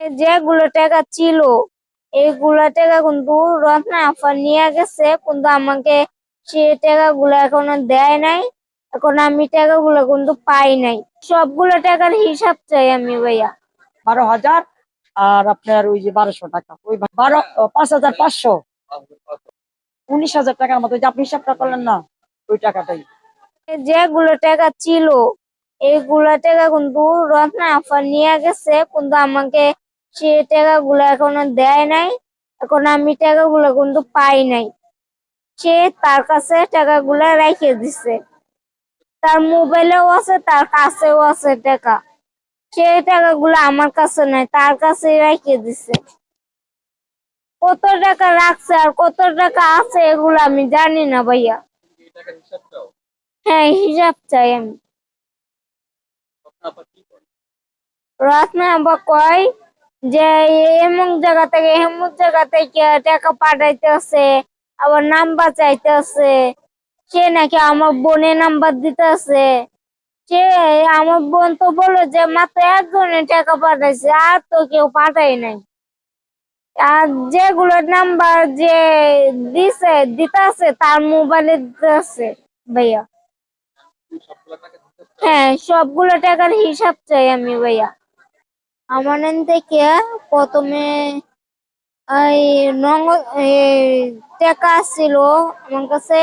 যেগুলো টাকা ছিল এইগুলো টাকা কিন্তু রত্না আফা নিয়ে গেছে কিন্তু আমাকে সে টাকা টাকাগুলো এখনও দেয় নাই। এখন আমি টাকা টাকাগুলো কিন্তু পাই নাই। সবগুলো টাকার হিসাব চাই আমি ভাইয়া। বারো হাজার আর আপনার ওই যে বারোশো টাকা। ওই বারো পাঁচ হাজার পাঁচশো। উনিশ হাজার টাকার মতো। যে আপনি হিসাবটা করলেন না ওই টাকাটাই। যেগুলো টাকা ছিল এইগুলো টাকা কিন্তু রত্না আফা নিয়ে গেছে কিন্তু আমাকে সে টাকাগুলো এখনও দেয় নাই, এখন আমি টাকাগুলো কিন্তু পাই নাই। সে তার কাছে টাকাগুলো রেখে দিছে। তার মোবাইলেও আছে, তার কাছেও আছে টাকা। সে টাকাগুলো আমার কাছে নাই, তার কাছে রেখে দিছে। কত টাকা রাখছে আর কত টাকা আছে এগুলো আমি জানি না ভাইয়া। হ্যাঁ হিসাব চাই আমি। রত্না আবার কয় যে এমন জায়গা থেকে এমন জায়গা থেকে টাকা পাঠাইতেছে, আবার নাম্বার চাইতেছে। সে নাকি আমার বোনের নাম্বার দিতেছে। সে আমার বোন তো বলল যে, মাত্র একজনের টাকা পাঠাইছে, আর তো কেউ পাঠাই নাই। আর যেগুলো নাম্বার যে দিছে, দিতেছে, তার মোবাইলে দিতেছে, ভাইয়া। হ্যাঁ সবগুলো টাকার হিসাব চাই আমি, ভাইয়া। আমার থেকে প্রথমে এই নঙ্গ টাকা ছিল আমার কাছে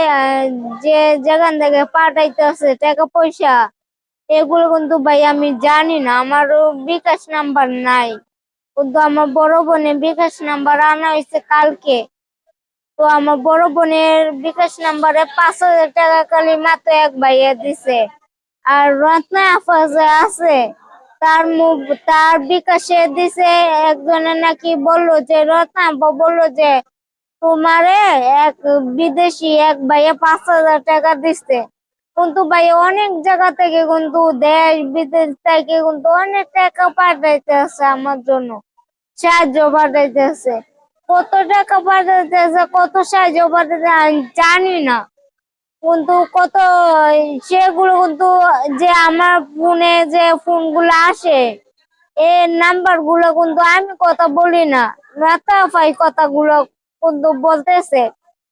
যে যেখান থেকে পাঠাইতেছে টাকা পয়সা, এগুলো কিন্তু ভাই আমি জানি না, আমারও বিকাশ নাম্বার নাই। কিন্তু আমার বড় বোনের বিকাশ নাম্বার আনা হয়েছে কালকে। তো আমার বড় বোনের বিকাশ নাম্বারে পাঁচ হাজার টাকা খালি মাত্র এক ভাইয়া দিছে। আর রত্না আফা যে আছে তার তার বিকাশে দিছে। একজনে নাকি বলল যে, রত্না আফা বলল যে, তোমারে এক বিদেশি এক ভাইয়া পাঁচ হাজার টাকা দিচ্ছে কিন্তু ভাই, অনেক জায়গা থেকে কিন্তু দেশ বিদেশ থেকে কিন্তু অনেক টাকা পাঠাইতেছে আমার জন্য। সাহায্য পাঠাইতেছে কত টাকা পাঠাইতেছে কত সাহায্য পাঠাইতেছে আমি জানি না। কিন্তু কত, সেগুলো কিন্তু যে আমার ফোনে যে ফোনগুলো আসে এই নাম্বারগুলো কিন্তু আমি কথা বলি না। রাতা পাই কথাগুলো কিন্তু বলতেছে,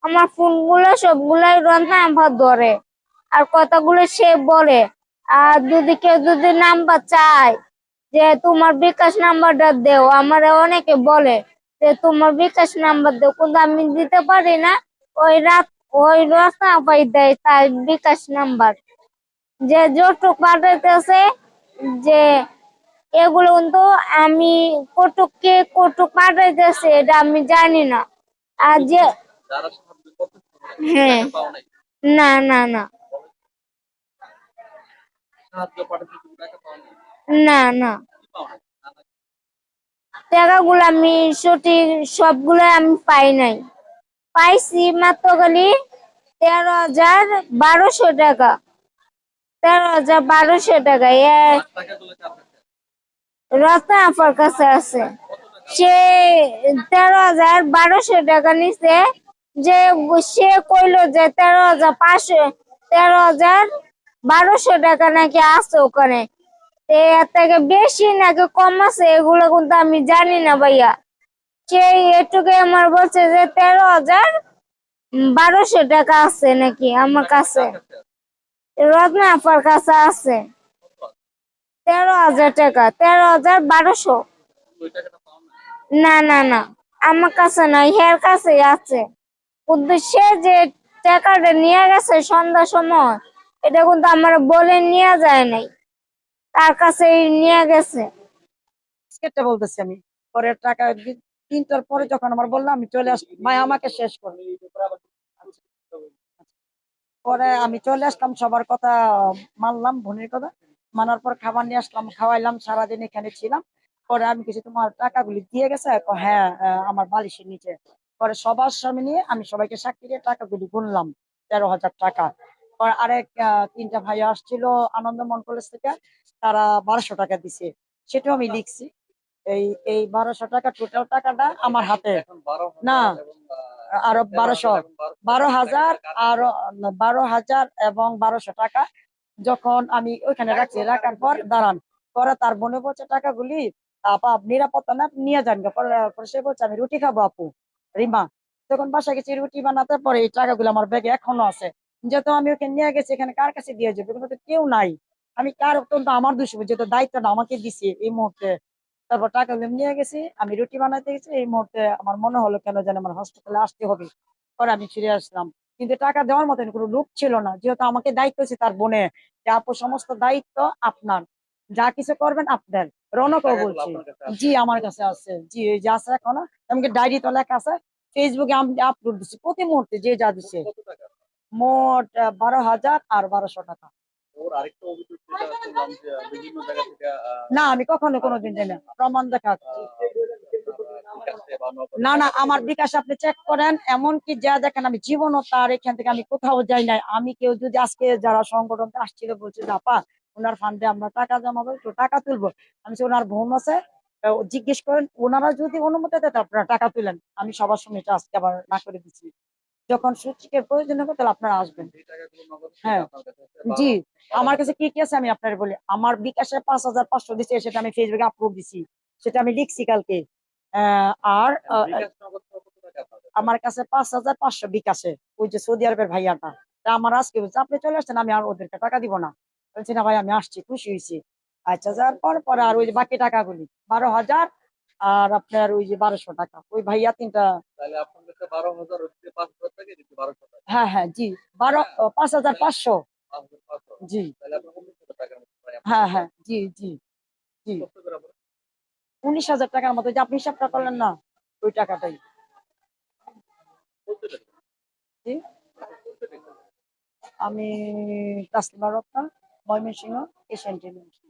আমার ফোনগুলো সবগুলাই রন্না আমার ধরে, আর কথাগুলো সে বলে। আর যদি কেউ যদি নাম্বার চায় যে তোমার বিকাশ নাম্বারটা দেও, আমার অনেকে বলে যে তোমার বিকাশ নাম্বার দেও, কিন্তু আমি দিতে পারি না। ওই রাত ওই রাস্তা পাই দেয় তার বিকাশ নাম্বার। যে যতটুক পাঠাইতেছে যে এগুলো কিন্তু আমি কটুককে কটুক পাঠাইতেছে এটা আমি জানি না। আর যে হ্যাঁ না না না। কি না, না, টাকাগুলো আমি সঠিক সবগুলো আমি পাই নাই। পাইছি মাত্র খালি তেরো হাজার বারোশো টাকা। তেরো হাজার বারোশো টাকা? রত্না আপার কাছে আছে। সে তেরো হাজার বারোশো টাকা নিছে। যে, সে কইলো যে, তেরো হাজার পাঁচশো, তেরো হাজার বারোশো টাকা নাকি আছে ওখানে। এর থেকে বেশি নাকি কম আছে, এগুলো কিন্তু আমি জানি না ভাইয়া। সে এটুকু আমার বলছে যে তেরো হাজার বারোশো টাকা আছে নাকি আমার কাছে? রত্না আপার কাছে আছে। তেরো হাজার টাকা, তেরো হাজার বারোশো। না না না, আমার কাছে নয়, হের কাছে আছে। সে যে টাকাটা নিয়ে গেছে সন্ধ্যার সময়, এটা কিন্তু আমার বলে নিয়ে যায় নাই। তার কাছে নিয়ে গেছে। বলতেছি আমি পরে টাকা তিনটার পরে যখন আমার বললাম আমি চলে আসলাম ভাই আমাকে শেষ করে পরে আমি চলে আসলাম, সবার কথা মানলাম, বোনের কথা। মানার পর খাবার নিয়ে আসলাম, খাওয়াইলাম, সারাদিন এখানে ছিলাম। পরে আমি কিছু তোমার টাকাগুলি দিয়ে গেছে হ্যাঁ আমার বালিশের নিচে। পরে সবার সামনে নিয়ে আমি সবাইকে সাক্ষী দিয়ে টাকাগুলি গুনলাম, তেরো হাজার টাকা। পরে আরেক তিনটা ভাই আসছিল আনন্দমন কলেজ থেকে, তারা বারোশো টাকা দিছে। সেটাও আমি লিখছি। এই এই বারোশো টাকা টোটাল টাকাটা আমার হাতে। না, আরও বারোশো। বারো- হাজার আরও বারো হাজার এবং বারোশো টাকা যখন আমি ওইখানে রাখছি রাখার পর দাঁড়ান পরে তার মনে পড়ছে টাকাগুলি আপা নিরাপত্তা না নিয়ে যান পরে সে বলছে আমি রুটি খাব আপু রিমা। তখন বাসায় গেছি রুটি বানাতে পরে এই টাকাগুলো আমার ব্যাগে এখনও আছে। যেহেতু আমি ওকে নিয়ে গেছি এখানে কার কাছে দিয়ে যাবে? এখানে তো কেউ নাই। আমি কার অত্যন্ত আমার দুষ্প যেহেতু দায়িত্বটা আমাকে দিছি এই মুহূর্তে। তারপর টাকা নিয়ে গেছি আমি রুটি বানাতে গেছি এই মুহূর্তে আমার মনে হলো কেন যেন আমার হসপিটালে আসতে হবে। পরে আমি ফিরে আসলাম। কিন্তু টাকা দেওয়ার মতন কোনো লোক ছিল না। যেহেতু আমাকে দায়িত্ব আছে তার বোনে যে আপু সমস্ত দায়িত্ব আপনার। যা কিছু করবেন আপনার রনকও টাকাগুলো বলছি। আপনার কাছে আছে? জি আমার কাছে আছে। জি এই যে আছে এখন। এমনকি ডায়েরি তো লেখা আছে। ফেসবুকে আমি আপলোড দিচ্ছি প্রতি মুহূর্তে যে যা দিচ্ছে মোট বারো হাজার আর বারোশো টাকা। না আমি কখনো কোনোদিন জানি না। প্রমাণ দেখা না না আমার বিকাশ আপনি চেক করেন। এমনকি যা দেখেন আমি জীবনও তার এখান থেকে আমি কোথাও যাই নাই। আমি কেউ যদি আজকে যারা সংগঠন আসছিল বলছে আপা ওনার ফান্ডে আমরা টাকা জমাবো একটু টাকা তুলবো। আমি ওনার বোন আছে। জিজ্ঞেস করেন ওনারা যদি অনুমতি দেয় আপনারা টাকা তুলেন। আমি সবার সঙ্গে এটা আজকে আবার না করে দিচ্ছি যখন সূচিকের প্রয়োজন হবে তাহলে আপনারা আসবেন। হ্যাঁ। জি। আমার কাছে কি কি আছে আমি আপনার বলি। আমার বিকাশে পাঁচ হাজার পাঁচশো দিচ্ছে সেটা আমি ফেসবুকে আপলোড দিছি। সেটা আমি লিখছি কালকে। আর? আমার কাছে পাঁচ হাজার পাঁচশো বিকাশে ওই যে সৌদি আরবের ভাইয়াটা। তা আমার আজকে বলছে আপনি চলে আসছেন আমি আর ওদেরকে টাকা দিব না। বলছি না ভাই আমি আসছি খুশি হয়েছি। আচ্ছা যাওয়ার পর পরে আর ওই যে বাকি টাকাগুলি বারো হাজার আর আপনার ওই যে বারোশো টাকা। ওই ভাইয়া তিনটা হ্যাঁ হ্যাঁ জি। বারো পাঁচ হাজার পাঁচশো। পাঁচ হাজার পাঁচশো। জি। হ্যাঁ? হ্যাঁ জি জি জি। উনিশ হাজার টাকার মতো। যে আপনি হিসাবটা করলেন না ওই টাকাটাই। জি। আমি তাসলিমা রত্না ময়মনসিংহ এশিয়ান টেলিভিশন।